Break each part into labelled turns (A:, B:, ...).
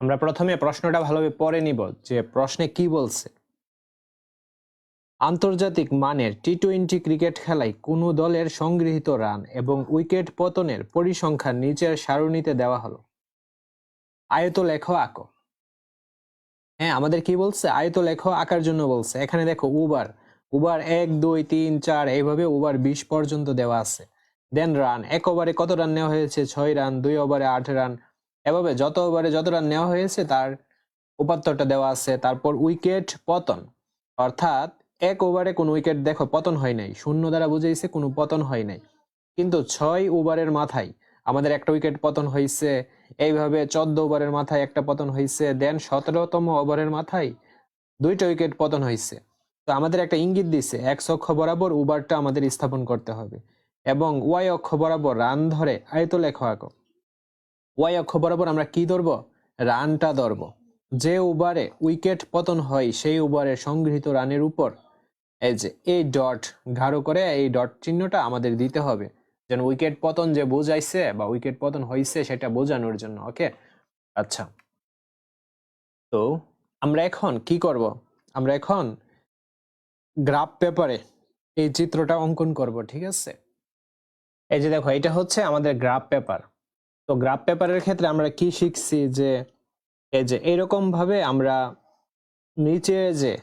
A: আমরা প্রথমে প্রশ্নটা ভালোভাবে পড়ে নিব যে প্রশ্নে কি বলছে। আন্তর্জাতিক মানের টি টোয়েন্টি ক্রিকেট খেলায় কোনো দলের সংগৃহীত রান এবং উইকেট পতনের পরিসংখ্যান নিচের সারণীতে দেওয়া হলো। আয়ত লেখ আঁকো। হ্যাঁ আমাদের কি বলছে? আয়ত লেখ আঁকার জন্য বলছে। এখানে দেখো উবার। উবার এক, দুই, তিন, চার, এইভাবে উবার বিশ পর্যন্ত দেওয়া আছে। দেন রান। এক ওভারে কত রান নেওয়া হয়েছে? ছয় রান, দুই ওভারে আট রান। এভাবে যত ওভারে যত রান নেওয়া হয়েছে, তার উপাত্তরটা দেওয়া আছে। তারপর উইকেট পতন। অর্থাৎ এক ওভারে কোনো উইকেট দেখো, পতন হয় নাই। শূন্য দ্বারা বুঝেছে কোনো পতন হয় নাই। কিন্তু ছয় ওভারের মাথায় আমাদের একটা উইকেট পতন হয়েছে এইভাবে চোদ্দ ওভারের মাথায় একটা পতন হয়েছে দেন সতেরোতম ওভারের মাথায় দুইটা উইকেট পতন হয়েছে তো আমাদের একটা ইঙ্গিত দিছে এক্স অক্ষ বরাবর ওভারটা আমাদের স্থাপন করতে হবে। এবং ওয়াই অক্ষ বরাবর রান ধরে আয়ত লেখ আঁকো। ওয়াই অক্ষ বরাবর আমরা কি ধরবো? রানটা ধরবো। যে ওভারে উইকেট পতন হয়, সেই ওভারে সংগৃহীত রানের উপর এই যে এই ডট গাঢ় করে এই ডট চিহ্নটা আমাদের দিতে হবে। যেন উইকেট পতন যে বোঝাইছে বা উইকেট পতন হয়েছে সেটা বোঝানোর জন্য, ওকে? আচ্ছা। তো আমরা এখন কি করব? আমরা এখন গ্রাফ পেপারে এই চিত্রটা অঙ্কন করব, ঠিক আছে? এই যে দেখো, এটা হচ্ছে আমাদের গ্রাফ পেপার। তো গ্রাফ পেপারের ক্ষেত্রে আমরা কি শিখছি যে, এই যে এরকম ভাবে আমরা নিচে যে,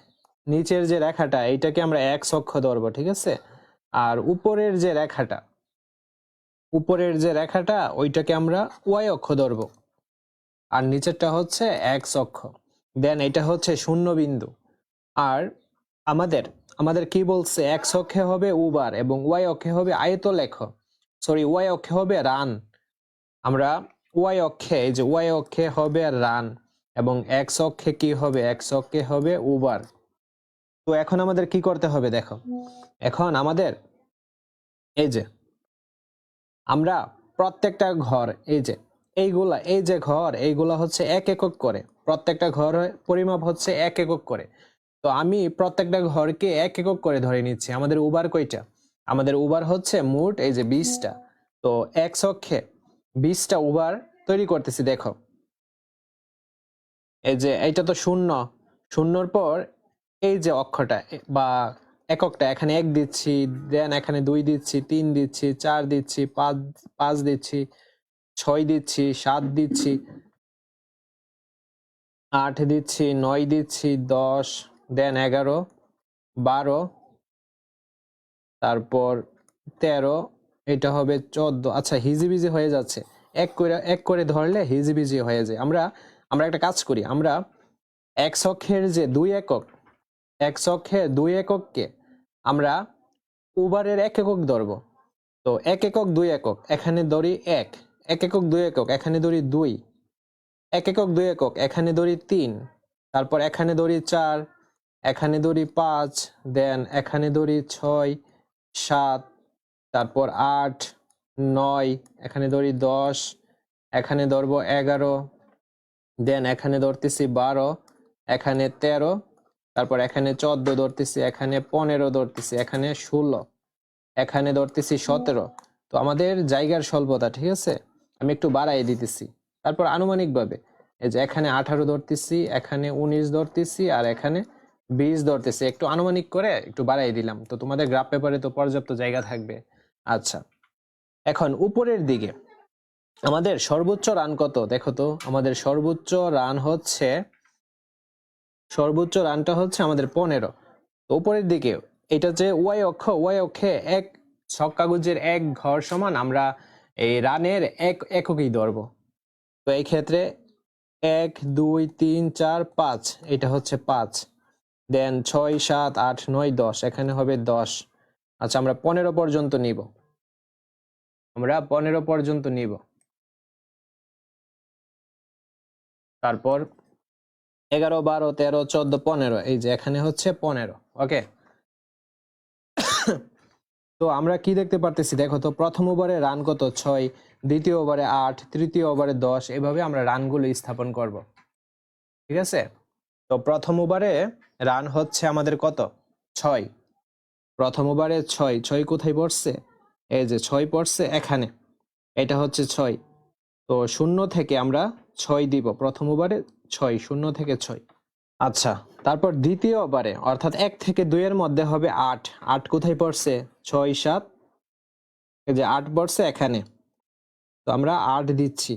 A: নিচের যে রেখাটা, এইটাকে আমরা এক অক্ষ ধরবো, ঠিক আছে? আর উপরের যে রেখাটা, উপরের যে রেখাটা, ওইটাকে আমরা ওয়াই অক্ষ ধরবো। আর নিচেরটা হচ্ছে এক্স অক্ষ। দেন এটা হচ্ছে শূন্য বিন্দু। আর আমাদের আমাদের কি বলছে? এক্স অক্ষে হবে উবার এবং ওয়াই অক্ষে হবে আয়ত লেখ সরি ওয়াই অক্ষে হবে রান। আমরা ওয়াই অক্ষে, এই যে ওয়াই অক্ষে হবে রান এবং এক্স অক্ষে কি হবে? এক্স অক্ষে হবে উবার তো এখন আমাদের কি করতে হবে দেখো? এখন আমাদের এই যে আমরা প্রত্যেকটা ঘর, এই যে এইগুলা, এই যে ঘর, এইগুলা হচ্ছে এক একক করে। প্রত্যেকটা ঘর পরিমাপ হচ্ছে এক একক করে। তো আমি প্রত্যেকটা ঘরকে এক একক করে ধরে নিচ্ছি। আমাদের উবার কয়টা? আমাদের উবার হচ্ছে মোট এই যে বিশটা। তো এক অক্ষে বিশটা উবার তৈরি করতেছি, দেখো। এই যে, এইটা তো শূন্য। শূন্যর পর এই যে অক্ষটা, বা এককটা, এখানে এক দিচ্ছি, দেন এখানে দুই দিচ্ছি, তিন দিচ্ছি, চার দিচ্ছি, পাঁচ পাঁচ দিচ্ছি, ছয় দিচ্ছি, সাত দিচ্ছি, আট দিচ্ছি, নয় দিচ্ছি, দশ, দেন এগারো, বারো, তারপর তেরো এটা হবে চোদ্দ। আচ্ছা হিজিবিজি হয়ে যাচ্ছে। এক করে এক করে ধরলে হিজিবিজি হয়ে যায়। আমরা আমরা একটা কাজ করি। আমরা এক অক্ষের যে দুই একক, এক অক্ষের দুই একককে আমরা উবারের এক একক ধরবো। তো এক একক, দুই একক, এখানে ধরি এক। এক একক, দুই একক, এখানে ধরি দুই। এক একক, দুই একক, এখানে ধরি তিন। তারপর এখানে ধরি চার, এখানে ধরি পাঁচ, দেন এখানে ধরি ছয়, সাত তারপর আট, নয়, এখানে ধরি দশ, এখানে ধরবো এগারো, দেন এখানে ধরতেছি বারো, এখানে তেরো, তারপর এখানে চোদ্দ ধরতেছি, এখানে পনেরো ধরতেছি, এখানে ষোলো, এখানে ধরতেছি সতেরো। তো আমাদের জায়গার স্বল্পতা, ঠিক আছে? আমি একটু বাড়াই দিতেছি। তারপর আনুমানিকভাবে, এই যে এখানে আঠারো ধরতেছি, এখানে উনিশ ধরতেছি, আর এখানে বিশ ধরতেছি। একটু আনুমানিক করে একটু বাড়াই দিলাম। তো তোমাদের গ্রাফ পেপারে তো পর্যাপ্ত জায়গা থাকবে। আচ্ছা এখন উপরের দিকে। আমাদের সর্বোচ্চ রান কত? দেখো তো, আমাদের সর্বোচ্চ রান হচ্ছে, সর্বোচ্চ রানটা হচ্ছে আমাদের পনেরো। উপরের দিকে, এটা যে ওয়াই অক্ষ, ওয়াই অক্ষে এক ছক কাগজের এক ঘর সমান, আমরা এই রানের এক এককই ধরবো। তো এই ক্ষেত্রে এক, দুই, তিন, চার, পাঁচ, এটা হচ্ছে পাঁচ। দেন ছয়, সাত, আট, নয়, দশ, এখানে হবে দশ। আচ্ছা আমরা পনেরো পর্যন্ত নিব। আমরা পনেরো পর্যন্ত নিব। তারপর এগারো, বারো, তেরো, চোদ্দ, পনেরো, এই যে এখানে হচ্ছে পনেরো, ওকে? তো আমরা কি দেখতে পারতেছি? দেখো তো প্রথম ওভারে রান কত? ছয়, দ্বিতীয় ওভারে আট, তৃতীয় ওভারে দশ, এভাবে আমরা রানগুলো স্থাপন করব। ঠিক আছে? তো প্রথম ওভারে রান হচ্ছে আমাদের কত? ছয়। প্রথম ওভারে ছয় ছয় কোথায় পড়ছে? এই যে ছয় পড়ছে এখানে। এটা হচ্ছে ছয়। তো শূন্য থেকে আমরা ছয় দিব। প্রথম ওভারে ছয়, শূন্য থেকে ছয়। আচ্ছা তারপর দ্বিতীয় ওভারে, অর্থাৎ এক থেকে দুইয়ের মধ্যে হবে আট। আট কোথায় পড়ছে? ছয়, সাত। এই যে আট পড়ছে এখানে। তো আমরা আট দিচ্ছি।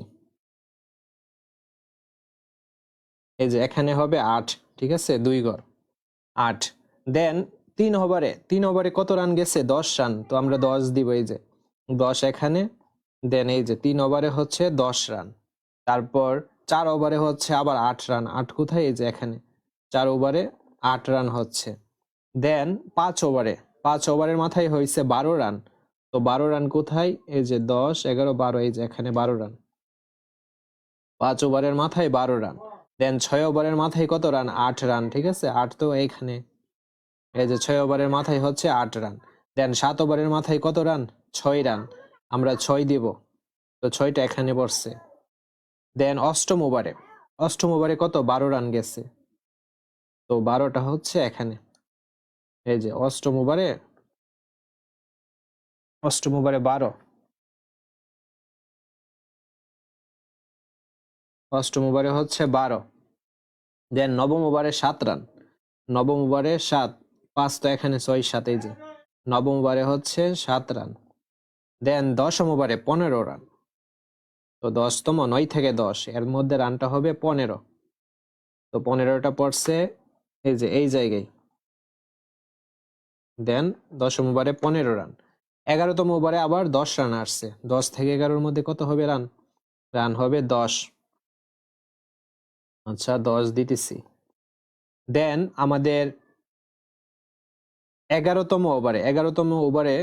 A: এই যে এখানে হবে আট, ঠিক আছে? দুই গড়। আট। দেন তিন ওভারে তিন ওভারে কত রান গেছে? দশ রান। তো আমরা দশ দিব এই যে। দশ এখানে, দেন এই যে তিন ওভারে হচ্ছে দশ রান। তারপর চার ওভারে হচ্ছে আবার আট রান। আট কোথায়? এই যে এখানে। চার ওভারে আট রান হচ্ছে। দেন পাঁচ ওভারে, পাঁচ ওভারের মাথায় হয়েছে বারো রান। তো বারো রান কোথায়? এই যে দশ, এগারো, বারো, এই যে এখানে বারো রান। পাঁচ ওভারের মাথায় বারো রান। দেন ছয় ওভারের মাথায় কত রান? আট রান, ঠিক আছে? আট তো এইখানে। এই যে ছয় ওভারের মাথায় হচ্ছে আট রান। দেন সাত ওভারের মাথায় কত রান? ছয় রান। আমরা ছয় দিব। তো ছয়টা এখানে পড়ছে। দেন অষ্টম ওভারে। অষ্টম ওভারে কত? বারো রান গেছে। তো বারোটা হচ্ছে এখানে। এই যে অষ্টম ওভারে অষ্টম ওভারে বারো। অষ্টম ওভারে হচ্ছে বারো। দেন নবম ওভারে সাত রান। নবম ওভারে সাত। পাঁচ তো এখানে ছয় সাত যে। নবম ওভারে হচ্ছে সাত রান। দেন দশম ওভারে পনেরো রান। তো দশতম নয় থেকে দশ, এর মধ্যে রানটা হবে পনেরো। তো পনেরোটা পড়ছে এই যে, এই জায়গায়। দেন দশম ওভারে পনেরো রান। এগারোতম ওভারে আবার দশ রান আসছে। দশ থেকে এগারোর মধ্যে কত হবে রান? রান হবে দশ। আচ্ছা দশ দিতেছি। দেন আমাদের এগারোতম ওভারে এগারোতম ওভারে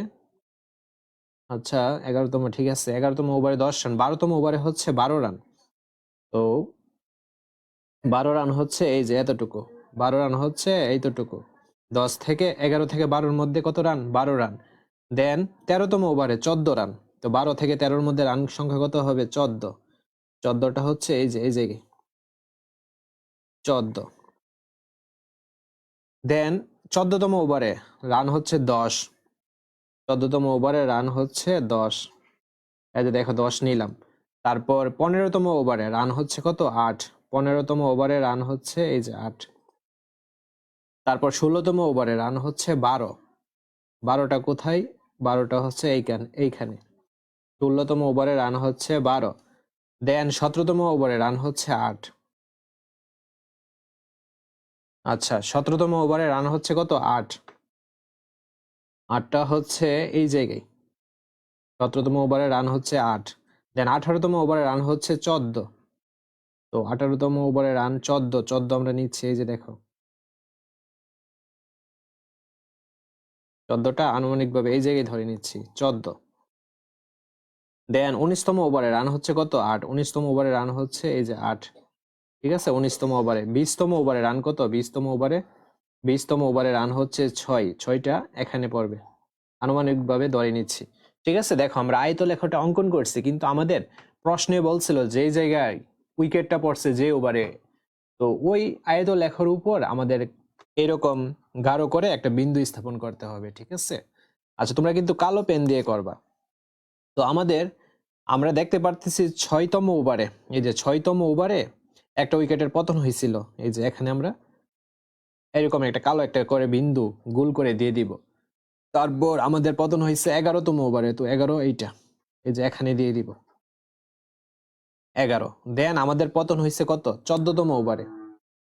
A: আচ্ছা এগারোতম, ঠিক আছে, এগারোতম ওভারে দশ রান, বারোতম ওভারে হচ্ছে বারো রান। তো বারো রান হচ্ছে এই যে এতটুকু, বারো রান হচ্ছে এইতটুকু। দশ থেকে এগারো থেকে বারোর মধ্যে কত রান? বারো রান। দেন তেরোতম ওভারে চোদ্দ রান। তো বারো থেকে তেরোর মধ্যে রান সংখ্যা কত হবে? চোদ্দ। চোদ্দটা হচ্ছে এই যে, এই জায়গায় চোদ্দ। দেন চোদ্দতম ওভারে রান হচ্ছে দশ। চোদ্দতম ওভারে রান হচ্ছে দশ। এই যে দেখো, দশ নিলাম। তারপর পনেরোতম ওভারে রান হচ্ছে কত? আট। পনেরোতম ওভারে রান হচ্ছে, এই যে আট। তারপর ষোলোতম ওভারে রান হচ্ছে বারো। বারোটা কোথায়? বারোটা হচ্ছে এইখানে এইখানে। ষোলোতম ওভারে রান হচ্ছে বারো। দেন সতেরোতম ওভারে রান হচ্ছে আট। আচ্ছা সতেরোতম ওভারে রান হচ্ছে কত? আট। আটটা হচ্ছে এই জায়গায়। সতেরোতম ওভারে রান হচ্ছে আট। দেন আঠারোতম ওভারে রান হচ্ছে চোদ্দ। তো আঠারোতম ওভারে রান চোদ্দ। চোদ্দ আমরা নিচ্ছি, এই যে দেখো। চোদ্দটা আনুমানিকভাবে এই জায়গায় ধরে নিচ্ছি, চোদ্দ। দেন উনিশতম ওভারে রান হচ্ছে কত? আট। উনিশতম ওভারে রান হচ্ছে এই যে আট। ঠিক আছে? উনিশতম ওভারে। বিশতম ওভারে রান কত? বিশতম ওভারে বিশতম ওভারে রান হচ্ছে ছয়। ছয়টা এখানে পড়বে। আনুমানিকভাবে ধরে নিচ্ছি। ঠিক আছে? দেখো, আমরা আয়ত লেখাটা অঙ্কন করছি, কিন্তু আমাদের প্রশ্নে বলছিল যে জায়গায় উইকেটটা পড়ছে যে ওভারে। তো ওই আয়ত লেখার উপর আমাদের এরকম গাঢ় করে একটা বিন্দু স্থাপন করতে হবে, ঠিক আছে? আচ্ছা তোমরা কিন্তু কালো পেন দিয়ে করবা। তো আমাদের আমরা দেখতে পারতেছি ছয়তম ওভারে। এই যে ছয়তম ওভারে একটা উইকেটের পতন হয়েছিল। এই যে এখানে আমরা এরকম একটা কালো একটা করে বিন্দু গোল করে দিয়ে দিব। তারপর আমাদের পতন হয়েছে এগারোতম ওভারে, তো এগারো এইটা। এই যে এখানে দিয়ে দিব। এগারো। দেন আমাদের পতন হয়েছে কত? চোদ্দতম ওভারে।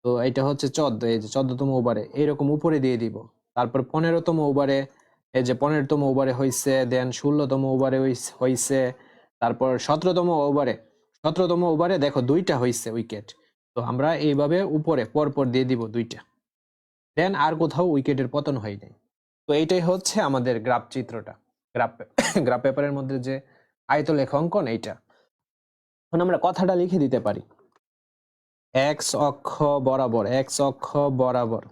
A: তো এটা হচ্ছে চোদ্দ, এই যে চোদ্দতম ওভারে। এইরকম উপরে দিয়ে দিব। তারপর পনেরোতম ওভারে, এই যে পনেরোতম ওভারে হয়েছে, দেন ষোলোতম ওভারে হয়েছে তারপর সতেরোতম ওভারে সতেরোতম ওভারে দেখো দুইটা হয়েছে উইকেট। তো আমরা এইভাবে উপরে, পরপর দিয়ে দিব দুইটা। দেন আর কোথাও উইকেটের পতন হয় নাই। তো এইটাই হচ্ছে আমাদের গ্রাফ চিত্রটা। গ্রাফ গ্রাফ পেপারের মধ্যে যে আয়তলেখ অঙ্কন এইটা। এখন আমরা কথাটা লিখে দিতে পারি। এক্স অক্ষ বরাবর এক্স অক্ষ বরাবর।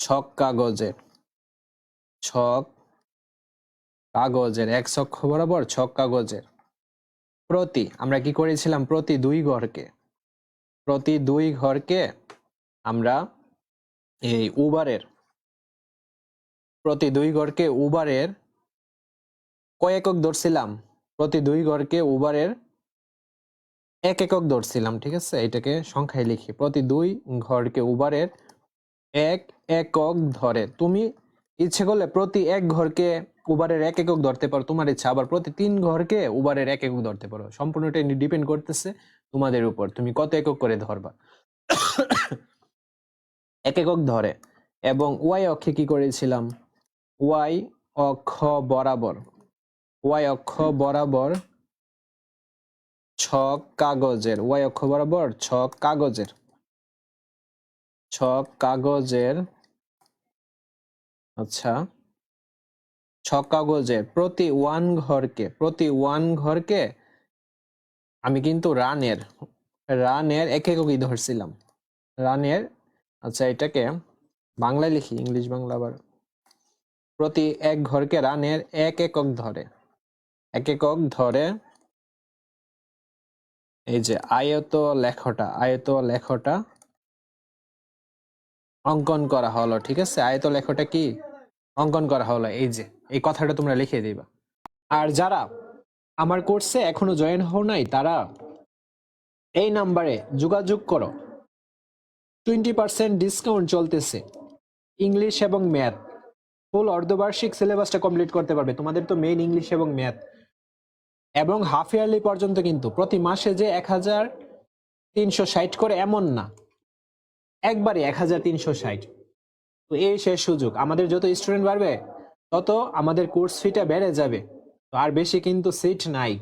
A: ছক কাগজের ছক কাগজের এক্স অক্ষ বরাবর, ছক কাগজের। প্রতি, আমরা কি করেছিলাম? প্রতি দুই ঘরকে। প্রতি দুই ঘরকে আমরা এই উবারের প্রতি দুই ঘরকে উবারের কয় একক ধরছিলাম? প্রতি দুই ঘরকে উবারের এক একক ধরছিলাম, ঠিক আছে? এটাকে সংখ্যায় লিখি। প্রতি দুই ঘরকে উবারের এক একক ধরে। তুমি ইচ্ছে করলে প্রতি এক ঘরকে উবারের এক একক ধরতে পারো। তোমার ইচ্ছা, আবার প্রতি তিন ঘরকে উবারের এক একক ধরতে পারো। সম্পূর্ণটা ডিপেন্ড করতেছে তোমাদের উপর। তুমি কত একক করে ধরবা? এক একক ধরে। এবং ওয়াই অক্ষে কি করেছিলাম? ওয়াই অক্ষ বরাবর। ওয়াই অক্ষ বরাবর ছক কাগজের। ওয়াই অক্ষ বরাবর ছক কাগজের। ছক কাগজের আচ্ছা। ছক কাগজের প্রতি ওয়ান ঘরকে, প্রতি ওয়ান ঘরকে আমি কিন্তু রানের রানের এক এককই ধরছিলাম। রানের আচ্ছা এটাকে বাংলায় লিখি, ইংলিশ বাংলা আবার। প্রতি এক ঘরকে রানের এক একক ধরে। এক একক ধরে এই যে আয়ত লেখটা আয়ত লেখটা অঙ্কন করা হলো, ঠিক আছে? আয়ত লেখটা কি? অঙ্কন করা হলো, এই যে, এই কথাটা তোমরা লিখে দিবা। আর যারা আমার কোর্সে এখনও জয়েন হও নাই, তারা এই নাম্বারে যোগাযোগ করো। টোয়েন্টি পার্সেন্ট ডিসকাউন্ট চলতেছে। ইংলিশ এবং ম্যাথ। ফুল অর্ধবার্ষিক সিলেবাসটা কমপ্লিট করতে পারবে। তোমাদের তো মেইন ইংলিশ এবং ম্যাথ। এবং হাফ ইয়ারলি পর্যন্ত কিন্তু প্রতি মাসে যে এক হাজার তিনশো ষাট করে এমন না। একবারে এক হাজার তিনশো ষাট। তো এই শেষ সুযোগ। আমাদের যত স্টুডেন্ট বাড়বে, তত আমাদের কোর্স ফিটা বেড়ে যাবে। তো আর বেশি কিন্তু সিট নাই।